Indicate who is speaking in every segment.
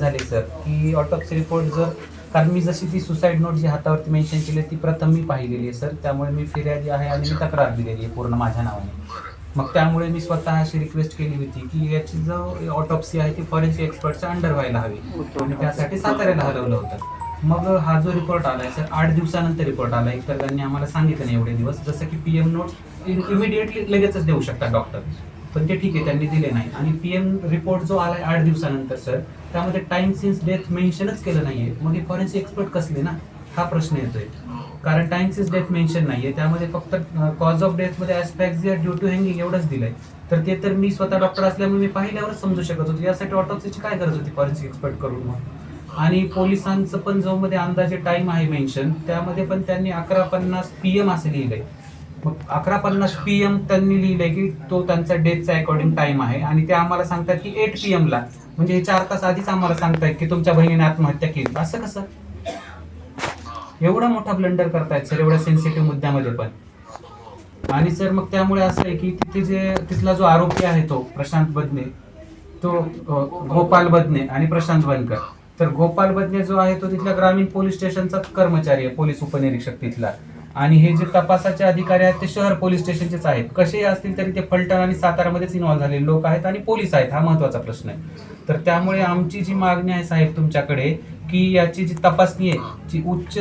Speaker 1: झाले सर की autopsy report जर कारण मी जशी ती सुसाईड नोट जी हातावरती मेन्शन केली ती प्रथम मी पाहिलेली आहे सर त्यामुळे मी फिर्यादी आहे आणि मी तक्रार दिलेली आहे पूर्ण माझ्या नावाने. मग त्यामुळे मी स्वतः अशी रिक्वेस्ट केली होती की याची जो ऑटोप्सी आहे ती फॉरेन्सिक एक्सपर्टच्या अंडर व्हायला हवी. आणि त्यासाठी साताऱ्याला हलवलं होतं. मग हा जो रिपोर्ट आलाय सर आठ दिवसानंतर रिपोर्ट आला एक तर त्यांनी आम्हाला सांगितलं नाही एवढे दिवस. जसं की पी एम नोट इमिडिएटली लगेचच देऊ शकतात डॉक्टर पण ते ठीक आहे त्यांनी दिले नाही. आणि पी एम रिपोर्ट जो आलाय आठ दिवसानंतर सर त्यामध्ये टाइम सिन्स डेथ मेन्शनच केलं नाहीये. मग हे फॉरेन्सिक एक्सपर्ट कसले ना? हा प्रश्न येतोय. कारण टाइम सिन्स डेथ मेन्शन नाहीये. त्यामध्ये फक्त कॉज ऑफ डेथमध्ये ऍस्पॅक्झिया ड्यू टू हँगिंग एवढंच दिलंय. तर ते तर मी स्वतः डॉक्टर असल्यामुळे मी पाहिल्यावरच समजू शकत होतो. यासाठी ऑटोप्सीची काय गरज होती फॉरेन्सिक एक्सपर्ट करून मग? आणि पोलिसांचं पण जो मध्ये अंदाजे टाइम आहे मेन्शन त्यामध्ये पण त्यांनी अकरा पन्नास पी एम असं लिहिलंय. मग अकरा पन्नास पी एम त्यांनी लिहिलंय की तो त्यांचा डेथचा अकॉर्डिंग टाइम आहे. आणि ते आम्हाला सांगतात की एट पी ला. म्हणजे हे चार तास आधीच आम्हाला सांगतायत की तुमच्या बहिणीने आत्महत्या केली. असं कसं? एवढा मोठा ब्लंडर करतायत सर एवढ्या सेन्सिटिव्ह मुद्द्यामध्ये पण. आणि सर मग त्यामुळे असं आहे की तिथे जे तिथला जो आरोपी आहे तो प्रशांत बदने तो गोपाल बदने आणि प्रशांत बनकर. तर गोपाल बदने जो आहे तो तिथल्या ग्रामीण पोलीस स्टेशनचा कर्मचारी आहे पोलीस उपनिरीक्षक तिथला. आणि हे जे तपासाचे अधिकारी आहेत ते शहर पोलीस स्टेशनचेच आहेत. कसेही असतील तरी ते फलटण आणि सातारामध्येच इन्व्हॉल्व्ह झालेले लोक आहेत आणि पोलीस आहेत हा महत्त्वाचा प्रश्न आहे. तर त्यामुळे आमची जी मागणी आहे साहेब तुमच्याकडे की याची जी तपासणी आहे जी उच्च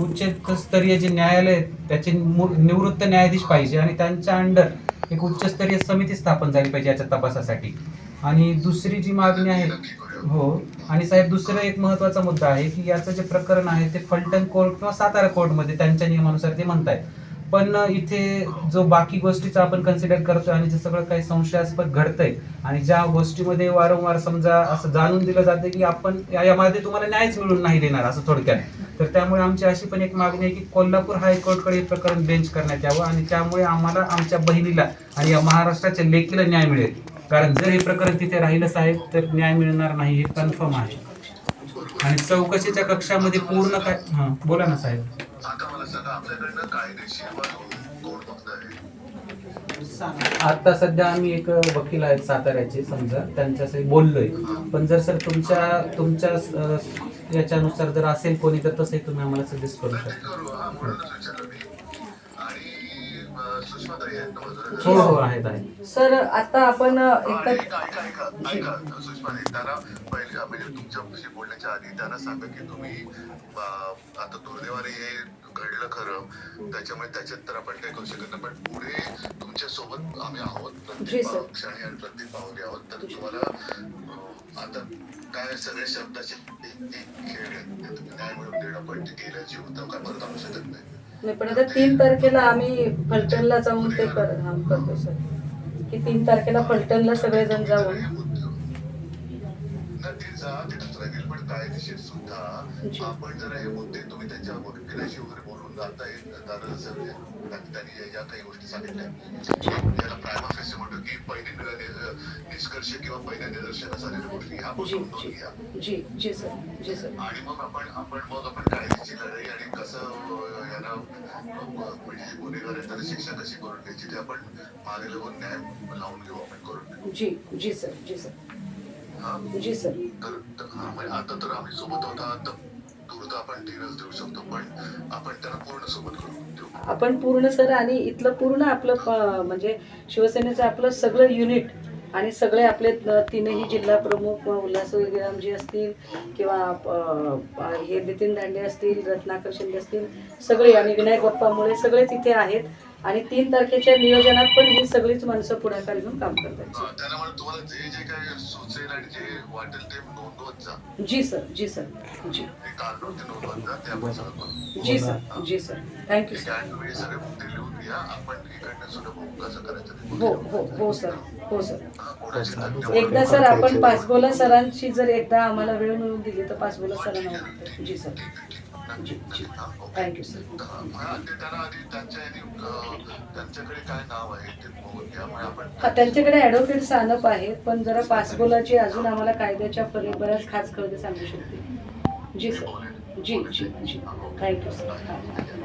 Speaker 1: उच्चस्तरीय जे न्यायालय त्याचे निवृत्त न्यायाधीश पाहिजे आणि त्यांच्या अंडर एक उच्चस्तरीय समिती स्थापन झाली पाहिजे याच्या तपासासाठी. आणि दुसरी जी मागणी आहे हो. आणि साहेब दुसरा एक महत्त्वाचा मुद्दा आहे की याचं जे प्रकरण आहे ते फलटण कोर्ट किंवा सातारा कोर्टमध्ये त्यांच्या नियमानुसार ते म्हणतायत. पण इथे जो बाकी गोष्टीचा आपण कन्सिडर करतोय आणि जे सगळं काही संशयास्पद घडतंय आणि ज्या गोष्टीमध्ये वारंवार समजा असं जाणून दिलं जातं की आपण या- यामध्ये तुम्हाला न्यायच मिळून नाही देणार असं थोडक्यात. तर त्यामुळे आमची अशी पण एक मागणी आहे की कोल्हापूर हायकोर्टकडे हे प्रकरण बेंच करण्यात यावं आणि त्यामुळे आम्हाला आमच्या बहिणीला आणि या महाराष्ट्राच्या लेकीला न्याय मिळेल. कारण जर हे प्रकरण तिथे राहिलं साहेब तर न्याय मिळणार नाही हे कन्फर्म आहे. आणि चौकशीच्या कक्षामध्ये पूर्ण काय हा बोला ना साहेब.
Speaker 2: आता
Speaker 1: सध्या आम्ही एक वकील आहेत साताऱ्याचे समजा त्यांच्याशी बोललोय. पण जर सर तुमच्या तुमच्या अ, याच्यानुसार जर असेल कोणी तर तसंही तुम्ही आम्हाला सजेस्ट करू शकता.
Speaker 2: आणि
Speaker 1: हो हो आहेत आहेत
Speaker 3: सर आता आपण एकत्र
Speaker 2: ऐका ऐका ऐका. ऐका सुषमाताई त्यांना पहिले म्हणजे तुमच्याशी बोलण्याच्या आधी त्यांना सांगा की तुम्ही अं, आता दुर्दैवाने हे घडलं खरं. त्याच्यामुळे त्याच्यात तर आपण काही करू शकत नाही. पण पुढे तुमच्यासोबत आम्ही आहोत.
Speaker 3: जी,
Speaker 2: प्रत्येक
Speaker 3: सर.
Speaker 2: क्षणी आणि प्रत्येक पावली आहोत. तर तुम्हाला अं, आता काय सगळे शब्दाचे एक एक खेळ आहेत. ते तुम्ही न्याय मिळवून देणं पण ते गेलं जीव तर काय परत आणू शकत नाही.
Speaker 3: नाही पण आता तीन तारखेला आम्ही फलटणला जाऊन ते कर हा, करतो सर. की तीन तारखेला फलटणला सगळेजण जाऊन
Speaker 2: पण कायदेशीर सुद्धा. आपण जर हे मुद्दे तुम्ही त्यांच्या वकिलाशी वगैरे बोलून जाता त्यांनी या- काही गोष्टी सांगितल्या. याला प्रायमा फेसी म्हणतो की पहिली निष्कर्ष किंवा पहिल्या निदर्शनास आलेल्या गोष्टी ह्या पासून नोंद घ्या.
Speaker 3: जी जी सर जी सर.
Speaker 2: आणि मग आपण आपण मग आपण कायद्याची लढाई आणि कसं याला म्हणजे गुन्हेगार आहे त्याला शिक्षा कशी करून घ्यायची ते आपण मागे लागून न्याय लावून घेऊ आपण करून.
Speaker 3: जी जी सर जी सर. जी सर.
Speaker 2: आता तर आम्ही सोबत होता. आता आपण धीरच देऊ शकतो पण आपण त्यांना पूर्ण सोबत करून देऊ.
Speaker 3: आपण पूर्ण सर आणि इथलं पूर्ण आपलं म्हणजे शिवसेनेचं आपलं सगळं युनिट आणि सगळे आपले तीनही जिल्हा प्रमुख उल्हास विरामजी असतील किंवा हे नितीन दांडे असतील रत्नाकर शिंदे असतील सगळे आणि विनायक बाप्पामुळे सगळेच इथे आहेत. आणि तीन तारखेच्या नियोजनात पण ही सगळीच माणसं पुढाकार घेऊन काम करतात.
Speaker 2: हा, त्यांना म्हणून तुम्हाला जे जे काही सुचेल आणि जे वाटेल ते नोंदवत जा.
Speaker 3: जी सर जी सर जी.
Speaker 2: जा ते आपण सगळं करू.
Speaker 3: जी सर जी सर. थँक्यू सर
Speaker 2: हे
Speaker 3: हो. हो हो सर. हो सर.
Speaker 2: हा.
Speaker 3: एकदा सर आपण पाचबोला सरांची जर एकदा आम्हाला वेळ मिळवून दिली तर पाचबोला सरांना बोलतो. जी सर. थँक्यू सर
Speaker 2: त्यांच्याकडे आहे
Speaker 3: ॲडव्होकेट सानप आहेत पण जरा पाचबोलाची अजून आम्हाला कायद्याच्या परी बऱ्याच खास कळते सांगू शकते. जी सर जी जी जी. Thank you sir